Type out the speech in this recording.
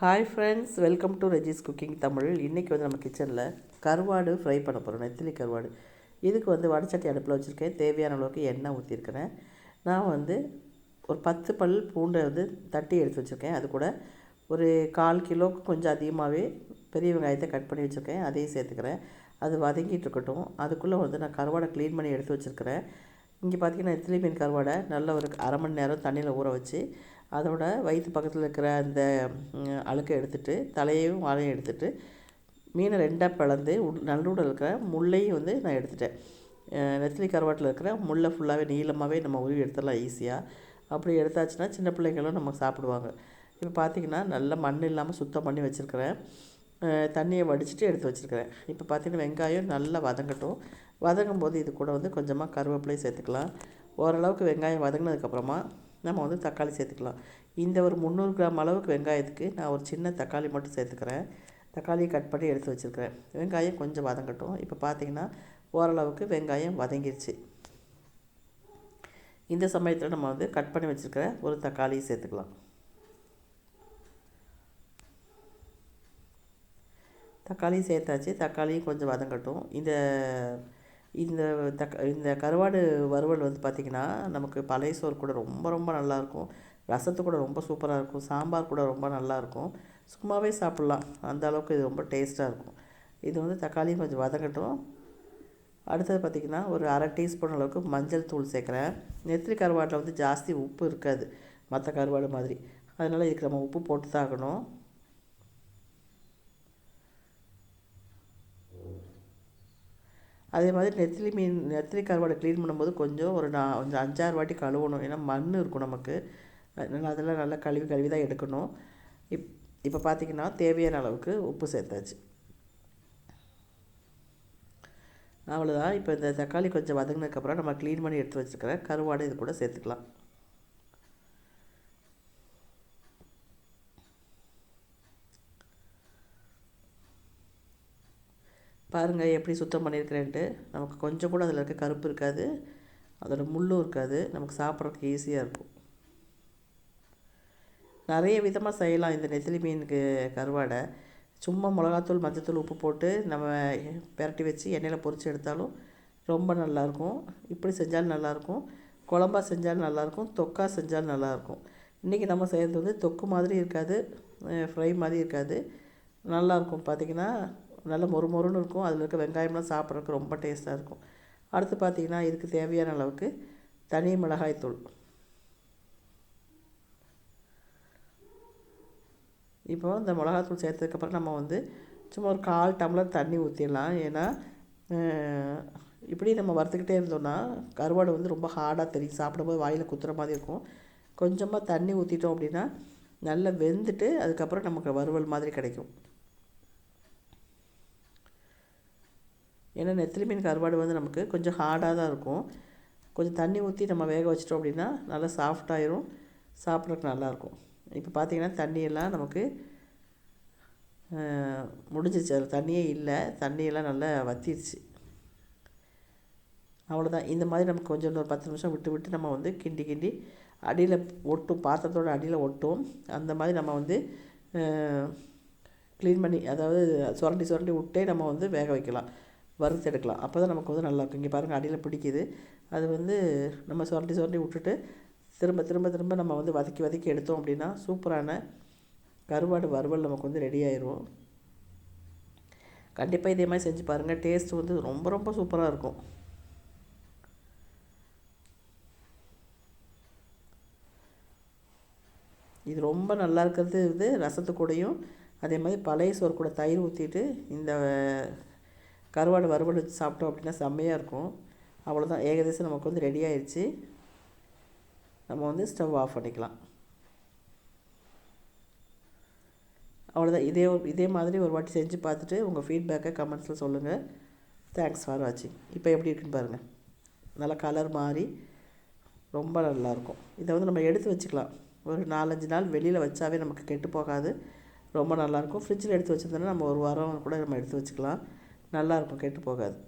Hi friends welcome to Regis cooking Tamil இன்றைக்கி வந்து நம்ம கிச்சனில் கருவாடு ஃப்ரை பண்ண போகிறோம் நெத்திலி கருவாடு. இதுக்கு வந்து வடச்சட்டி அடுப்பில் வச்சுருக்கேன். தேவையான அளவுக்கு எண்ணெய் ஊற்றிருக்கிறேன் நான் வந்து ஒரு பத்து பல் பூண்டை வந்து தட்டி எடுத்து வச்சுருக்கேன். அது கூட ஒரு கால் கிலோக்கு கொஞ்சம் அதிகமாகவே பெரிய வெங்காயத்தை கட் பண்ணி வச்சுருக்கேன். அதையும் சேர்த்துக்கிறேன். அது வதங்கிட்டு இருக்கட்டும். அதுக்குள்ளே வந்து நான் கருவாடை க்ளீன் பண்ணி எடுத்து வச்சுருக்கிறேன். இங்கே பார்த்தீங்கன்னா நெத்திலி மீன் கருவாடை நல்ல ஒரு அரை மணி நேரம் தண்ணியில் ஊற வச்சு அதோட வயிற்று பக்கத்தில் இருக்கிற அந்த அழுக்கை எடுத்துகிட்டு தலையையும் வாழையும் எடுத்துகிட்டு மீனை ரெண்டாக பிளந்து நல்லூடில் இருக்கிற முள்ளையும் வந்து நான் எடுத்துட்டேன். நெத்திலி கருவாட்டில் இருக்கிற முள்ளை ஃபுல்லாகவே நீளமாகவே நம்ம உருவி எடுத்துடலாம் ஈஸியாக அப்படி எடுத்தாச்சுன்னா சின்ன பிள்ளைங்களும் நம்ம சாப்பிடுவாங்க. இப்போ பார்த்திங்கன்னா நல்லா மண் இல்லாமல் சுத்தம் பண்ணி வச்சுருக்கிறேன். தண்ணியை வடிச்சிட்டு எடுத்து வச்சுருக்கிறேன். இப்போ பார்த்திங்கன்னா வெங்காயம் நல்லா வதங்கட்டும். வதங்கும் போது இது கூட வந்து கொஞ்சமாக கருவேப்பிலையும் சேர்த்துக்கலாம். ஓரளவுக்கு வெங்காயம் வதங்கினதுக்கப்புறமா நம்ம வந்து தக்காளி சேர்த்துக்கலாம். இந்த ஒரு முந்நூறு கிராம் அளவுக்கு வெங்காயத்துக்கு நான் ஒரு சின்ன தக்காளி மட்டும் சேர்த்துக்கிறேன். தக்காளியை கட் பண்ணி எடுத்து வச்சுருக்கிறேன். வெங்காயம் கொஞ்சம் வதங்கட்டும். இப்போ பார்த்திங்கன்னா ஓரளவுக்கு வெங்காயம் வதங்கிருச்சு. இந்த சமயத்தில் நம்ம வந்து கட் பண்ணி வச்சுருக்கிற ஒரு தக்காளியை சேர்த்துக்கலாம். தக்காளியும் சேர்த்தாச்சு. தக்காளியும் கொஞ்சம் வதங்கட்டும். இந்த இந்த தக் இந்த கருவாடு வறுவல் வந்து பார்த்திங்கன்னா நமக்கு பழைய சோறு கூட ரொம்ப ரொம்ப நல்லாயிருக்கும் ரசத்து கூட ரொம்ப சூப்பராக இருக்கும் சாம்பார் கூட ரொம்ப நல்லாயிருக்கும் சும்மாவே சாப்பிட்லாம். அந்த அளவுக்கு இது ரொம்ப டேஸ்ட்டாக இருக்கும் இது வந்து தக்காளியும் கொஞ்சம் வதங்கட்டும். அடுத்தது பார்த்திங்கன்னா ஒரு அரை டீஸ்பூன் அளவுக்கு மஞ்சள் தூள் சேர்க்குறேன். நெத்திரி கருவாட்டில் வந்து ஜாஸ்தி உப்பு இருக்காது. மற்ற கருவாடு மாதிரி. அதனால் இதுக்கு நம்ம உப்பு போட்டு தான் ஆகணும். அதே மாதிரி நெத்திலி மீன் நெத்திலி கருவாடை க்ளீன் பண்ணும்போது கொஞ்சம் ஒரு நான் கொஞ்சம் அஞ்சாறு வாட்டி கழுவணும். ஏன்னா மண் இருக்கும் நமக்கு. அதனால் அதெல்லாம் நல்லா கழுவி கழுவி தான் எடுக்கணும். இப் இப்போ பார்த்திங்கன்னா தேவையான அளவுக்கு உப்பு சேர்த்தாச்சு. அவ்வளோதான் இப்போ இந்த தக்காளி கொஞ்சம் வதங்கினதுக்கப்புறம் நம்ம க்ளீன் பண்ணி எடுத்து வச்சுருக்கிற கருவாடை இது கூட சேர்த்துக்கலாம். பாருங்கள் எப்படி சுத்தம் பண்ணியிருக்கிறேன்ட்டு. நமக்கு கொஞ்சம் கூட அதில் இருக்க கருப்பு இருக்காது. அதோட முள்ளும் இருக்காது. நமக்கு சாப்பிட்றதுக்கு ஈஸியாக இருக்கும். நிறைய விதமாக செய்யலாம் இந்த நெத்திலி மீனுக்கு கருவாடை. சும்மா மிளகாத்தூள் மஞ்சத்தூள் உப்பு போட்டு நம்ம பெரட்டி வச்சு எண்ணெயில் பொறிச்சு எடுத்தாலும் ரொம்ப நல்லாயிருக்கும். இப்படி செஞ்சாலும் நல்லாயிருக்கும். குழம்பா செஞ்சாலும் நல்லாயிருக்கும். தொக்கா செஞ்சாலும் நல்லாயிருக்கும். இன்றைக்கி நம்ம செய்கிறது வந்து தொக்கு மாதிரி இருக்காது. ஃப்ரை மாதிரி இருக்காது. நல்லாயிருக்கும். பார்த்திங்கன்னா நல்ல மொறு மொறுன்னு இருக்கும். அதில் இருக்க வெங்காயம்லாம் சாப்பிட்றதுக்கு ரொம்ப டேஸ்ட்டாக இருக்கும். அடுத்து பார்த்திங்கன்னா இதுக்கு தேவையான அளவுக்கு தனி மிளகாய் தூள். இப்போ இந்த மிளகாத்தூள் சேர்த்ததுக்கப்புறம் நம்ம வந்து சும்மா ஒரு கால் டம்ளர் தண்ணி ஊற்றிடலாம் ஏன்னா இப்படி நம்ம வறுத்துக்கிட்டே இருந்தோம்னா கருவாடு வந்து ரொம்ப ஹார்டாக தெரியும். சாப்பிடும்போது வாயில் குத்துற மாதிரி இருக்கும். கொஞ்சமாக தண்ணி ஊற்றிட்டோம் அப்படின்னா நல்லா வெந்துட்டு அதுக்கப்புறம் நமக்கு வறுவல் மாதிரி கிடைக்கும். ஏன்னா நெத்திலி மீன் கருவாடு வந்து நமக்கு கொஞ்சம் ஹார்டாக தான் இருக்கும். கொஞ்சம் தண்ணி ஊற்றி நம்ம வேக வச்சிட்டோம் அப்படின்னா நல்லா சாஃப்டாயிரும் சாப்பிட்றதுக்கு நல்லாயிருக்கும் இப்போ பார்த்திங்கன்னா தண்ணியெல்லாம் நமக்கு முடிஞ்சிச்சு அதில் தண்ணியே இல்லை. தண்ணியெல்லாம் நல்லா வத்திடுச்சு அவ்வளோதான் இந்த மாதிரி நமக்கு கொஞ்சம் ஒரு பத்து நிமிஷம் விட்டு விட்டு நம்ம வந்து கிண்டி கிண்டி அடியில் ஒட்டும் பாத்திரத்தோட அடியில் ஒட்டும் அந்த மாதிரி நம்ம வந்து க்ளீன் பண்ணி அதாவது சுரண்டி சுரண்டி விட்டே நம்ம வந்து வேக வைக்கலாம். வறுத்து எடுக்கலாம். அப்போ தான் நமக்கு வந்து நல்லாயிருக்கும் இங்கே பாருங்கள் அடியில் பிடிக்குது. அது வந்து நம்ம சுரண்டி சுரண்டி விட்டுட்டு திரும்ப திரும்ப திரும்ப நம்ம வந்து வதக்கி வதக்கி எடுத்தோம் அப்படின்னா சூப்பரான கருவாடு வறுவல் நமக்கு வந்து ரெடி ஆயிரும். கண்டிப்பாக இதே மாதிரி செஞ்சு பாருங்கள் டேஸ்ட் வந்து ரொம்ப ரொம்ப சூப்பராக இருக்கும். இது ரொம்ப நல்லா இருக்கிறது வந்து ரசத்து கூடையும். அதே மாதிரி பழைய சோறு கூட தயிர் ஊற்றிட்டு இந்த கருவாடு வறுவல் வச்சு சாப்பிட்டோம் அப்படின்னா செம்மையாக இருக்கும். அவ்வளோதான் ஏகதேசம் நமக்கு வந்து ரெடி ஆயிடுச்சு நம்ம வந்து ஸ்டவ் ஆஃப் பண்ணிக்கலாம். அவ்வளோதான் இதே இதே மாதிரி ஒரு வாட்டி செஞ்சு பார்த்துட்டு உங்கள் ஃபீட்பேக்கை கமெண்ட்ஸில் சொல்லுங்கள் தேங்க்ஸ் ஃபார் வாட்சிங் இப்போ எப்படி இருக்குன்னு பாருங்கள் நல்லா கலர் மாறி ரொம்ப நல்லாயிருக்கும் இதை வந்து நம்ம எடுத்து வச்சுக்கலாம். ஒரு நாலஞ்சு நாள் வெளியில் வச்சாவே நமக்கு கெட்டு போகாது. ரொம்ப நல்லாயிருக்கும் ஃப்ரிட்ஜில் எடுத்து வச்சுருந்தோன்னா நம்ம ஒரு வாரம் கூட நம்ம எடுத்து வச்சுக்கலாம். நல்லாயிருக்கும் கெட்டு போகாது.